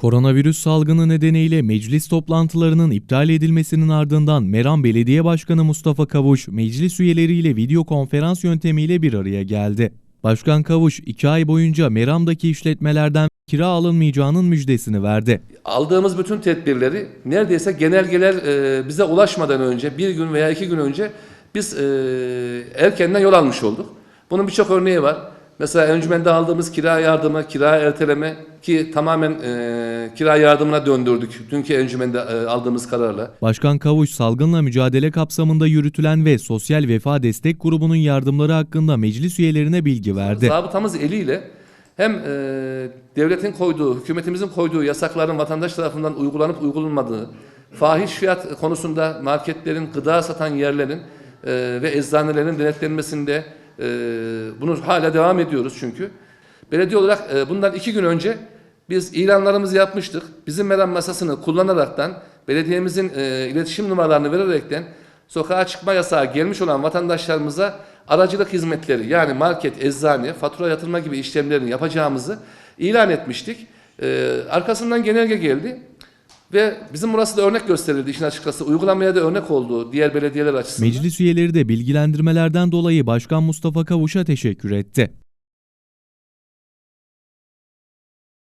Koronavirüs salgını nedeniyle meclis toplantılarının iptal edilmesinin ardından Meram Belediye Başkanı Mustafa Kavuş, meclis üyeleriyle video konferans yöntemiyle bir araya geldi. Başkan Kavuş, iki ay boyunca Meram'daki işletmelerden kira alınmayacağının müjdesini verdi. aldığımız bütün tedbirleri neredeyse genelgeler bize ulaşmadan önce bir gün veya iki gün önce biz e, erkenden yol almış olduk. Bunun birçok örneği var. Mesela encümende aldığımız kira yardımı, kira erteleme ki tamamen e, kira yardımına döndürdük. Dünkü encümende e, aldığımız kararla. Başkan Kavuş, salgınla mücadele kapsamında yürütülen ve Sosyal Vefa Destek Grubu'nun yardımları hakkında meclis üyelerine bilgi verdi. Zabıtamız eliyle hem e, devletin koyduğu, hükümetimizin koyduğu yasakların vatandaş tarafından uygulanıp uygulanmadığı, fahiş fiyat konusunda marketlerin, gıda satan yerlerin e, ve eczanelerin denetlenmesinde e, bunu hala devam ediyoruz çünkü. Belediye olarak e, bundan iki gün önce biz ilanlarımızı yapmıştık. Bizim meram masasını kullanaraktan belediyemizin e, iletişim numaralarını vererekten sokağa çıkma yasağı gelmiş olan vatandaşlarımıza aracılık hizmetleri yani market, eczane, fatura yatırma gibi işlemlerini yapacağımızı ilan etmiştik. E, arkasından genelge geldi ve bizim burası da örnek gösterildi işin açıkçası. Uygulamaya da örnek oldu diğer belediyeler açısından. Meclis üyeleri de bilgilendirmelerden dolayı Başkan Mustafa Kavuş'a teşekkür etti.